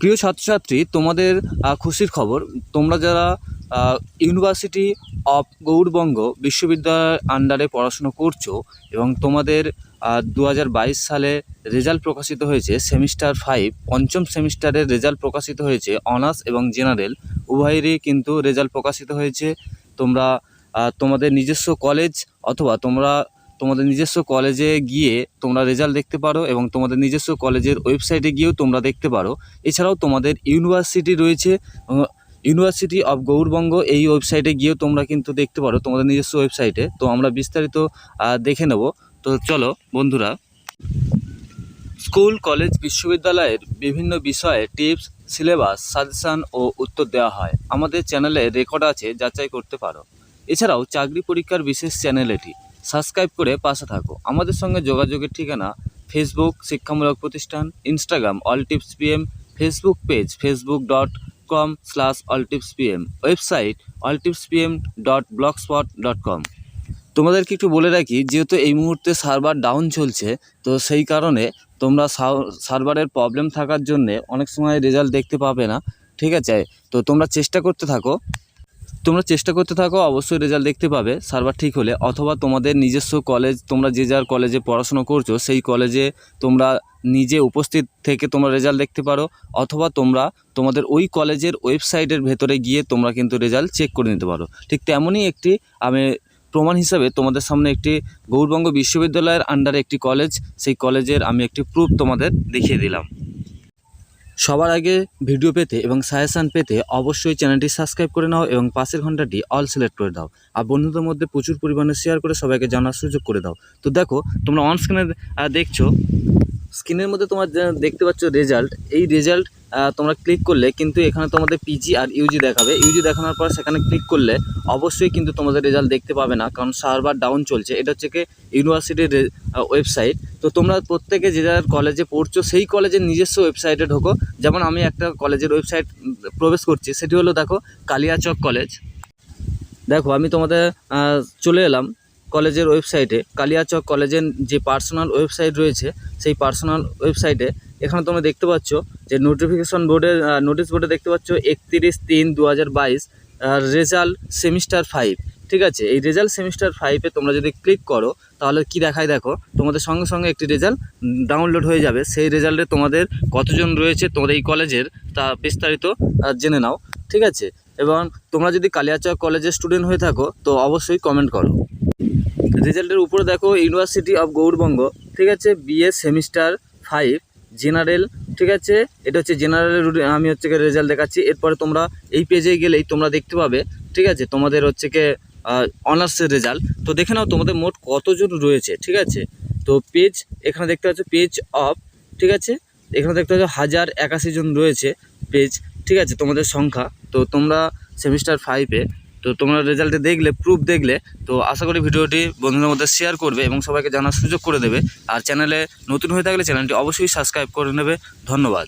প্রিয় ছাত্রছাত্রী, তোমাদের খুশির খবর, তোমরা যারা ইউনিভার্সিটি অফ গৌড়বঙ্গ বিশ্ববিদ্যালয়ের আন্ডারে পড়াশুনো করছ এবং তোমাদের দু হাজার বাইশ সালে রেজাল্ট প্রকাশিত হয়েছে সেমিস্টার ফাইভ পঞ্চম সেমিস্টারের রেজাল্ট প্রকাশিত হয়েছে অনার্স এবং জেনারেল উভয়েরই কিন্তু রেজাল্ট প্রকাশিত হয়েছে। তোমরা তোমাদের নিজস্ব কলেজ অথবা তোমরা তোমাদের নিজস্ব কলেজে গিয়ে তোমরা রেজাল্ট দেখতে পারো এবং তোমাদের নিজস্ব কলেজের ওয়েবসাইটে গিয়েও তোমরা দেখতে পারো। এছাড়াও তোমাদের ইউনিভার্সিটি রয়েছে ইউনিভার্সিটি অফ গৌরবঙ্গ এই ওয়েবসাইটে গিয়েও তোমরা কিন্তু দেখতে পারো তোমাদের নিজস্ব ওয়েবসাইটে তো আমরা বিস্তারিত দেখে নেব। তো চলো বন্ধুরা স্কুল কলেজ বিশ্ববিদ্যালয়ের বিভিন্ন বিষয়ে টিপস সিলেবাস সাজেশান ও উত্তর দেওয়া হয়। আমাদের চ্যানেলে রেকর্ড আছে, যাচাই করতে পারো। এছাড়াও চাকরি পরীক্ষার বিশেষ চ্যানেল এটি। সাবস্ক্রাইব করে পাশে থাকো। আমাদের সঙ্গে যোগাযোগের ঠিকানা ফেসবুক শিক্ষামূলক প্রতিষ্ঠান Instagram all tips PM Facebook page Facebook dot com slash all tips PM website all tips PM dot blogspot dot com তোমাদেরকে একটু বলে রাখি, যেহেতু এই মুহূর্তে সার্ভার ডাউন চলছে, তো সেই কারণে তোমরা সার্ভারের প্রবলেম থাকার জন্যে অনেক সময় রেজাল্ট দেখতে পাবে না, ঠিক আছে? তো তোমরা চেষ্টা করতে থাকো। তোমরা চেষ্টা করতে থাকো, অবশ্যই রেজাল্ট দেখতে পাবে। সার্ভার ঠিক হলে অথবা তোমাদের নিজস্ব কলেজ তোমরা যে যার কলেজে পড়াশোনা করছ, সেই কলেজে তোমরা নিজে উপস্থিত থেকে তোমরা রেজাল্ট দেখতে পারো, অথবা তোমরা তোমাদের ওই কলেজের ওয়েবসাইটের ভেতরে গিয়ে তোমরা কিন্তু রেজাল্ট চেক করে নিতে পারো। ঠিক তেমনই একটি, আমি প্রমাণ হিসাবে তোমাদের সামনে একটি গৌরবঙ্গ বিশ্ববিদ্যালয়ের আন্ডারে একটি কলেজ সেই কলেজের আমি একটি প্রুফ তোমাদের দেখিয়ে দিলাম। সবার আগে ভিডিও পেতে এবং সাজেশান পেতে অবশ্যই চ্যানেলটি সাবস্ক্রাইব করে নাও এবং পাশের ঘন্টাটি অল সিলেক্ট করে দাও। আর বন্ধুদের মধ্যে প্রচুর পরিমাণে শেয়ার করে সবাইকে জানার সুযোগ করে দাও। তো দেখো, তোমরা অন স্ক্রিনে দেখছ স্ক্রিনের মধ্যে তোমার দেখতে পাচ্ছ রেজাল্ট এই রেজাল্ট তোমরা ক্লিক করলে কিন্তু এখানে তোমাদের পিজি আর ইউজি দেখাবে। ইউজি দেখানোর পর সেখানে ক্লিক করলে অবশ্যই কিন্তু তোমাদের রেজাল্ট দেখতে পাবে না, কারণ সার্ভার ডাউন চলছে। এটা হচ্ছে কি ইউনিভার্সিটির ওয়েবসাইট তো তোমরা প্রত্যেকে যে যার কলেজে পড়ছো, সেই কলেজের নিজস্ব ওয়েবসাইটে ঢোকো। যেমন আমি একটা কলেজের ওয়েবসাইট প্রবেশ করছি, সেটি হলো দেখো কালিয়াচক কলেজ দেখো, আমি তোমাদের চলে এলাম। কলেজের ওয়েবসাইটে, কালিয়াচক কলেজের যে পার্সোনাল ওয়েবসাইট রয়েছে, সেই পার্সোনাল ওয়েবসাইটে এখানে তোমরা দেখতে পাচ্ছ যে নোটিফিকেশন বোর্ডের নোটিশ বোর্ডে দেখতে পাচ্ছ একত্রিশ তিন দু হাজার বাইশ রেজাল্ট সেমিস্টার ফাইভ ঠিক আছে? এই রেজাল্ট সেমিস্টার ফাইভে তোমরা যদি ক্লিক করো, তাহলে কি দেখায় দেখো? তোমাদের সঙ্গে সঙ্গে একটি রেজাল্ট ডাউনলোড হয়ে যাবে। সেই রেজাল্টে তোমাদের কতজন রয়েছে তোমাদের এই কলেজের, তা বিস্তারিত জেনে নাও, ঠিক আছে? এবং তোমরা যদি কালিয়াচক কলেজের স্টুডেন্ট হয়ে থাকো, তো অবশ্যই কমেন্ট করো। রেজাল্টের উপরে দেখো ইউনিভার্সিটি অফ গৌড়বঙ্গ ঠিক আছে বিএ সেমিস্টার ফাইভ জেনারেল ঠিক আছে, এটা হচ্ছে জেনারেল আমি হচ্ছে রেজাল্ট দেখাচ্ছি, এরপরে তোমরা এই পেজে গেলেই তোমরা দেখতে পাবে, ঠিক আছে, তোমাদের হচ্ছে কি অনার্সের রেজাল্ট তো দেখে নাও তোমাদের মোট কতজন রয়েছে, ঠিক আছে, তো পেজ এখানে দেখতে পাচ্ছ পেজ অফ ঠিক আছে, এখানে দেখতে পাচ্ছ হাজার একাশি জন রয়েছে পেজ ঠিক আছে, তোমাদের সংখ্যা, তো তোমরা সেমিস্টার ফাইভে তো তোমরা রেজাল্টে দেখলে প্রুফ দেখলে, তো আশা করি ভিডিওটি বন্ধুদের মধ্যে শেয়ার করবে এবং সবাইকে জানার সুযোগ করে দেবে। আর চ্যানেলে নতুন হয়ে থাকলে চ্যানেলটি অবশ্যই সাবস্ক্রাইব করে নেবে। ধন্যবাদ।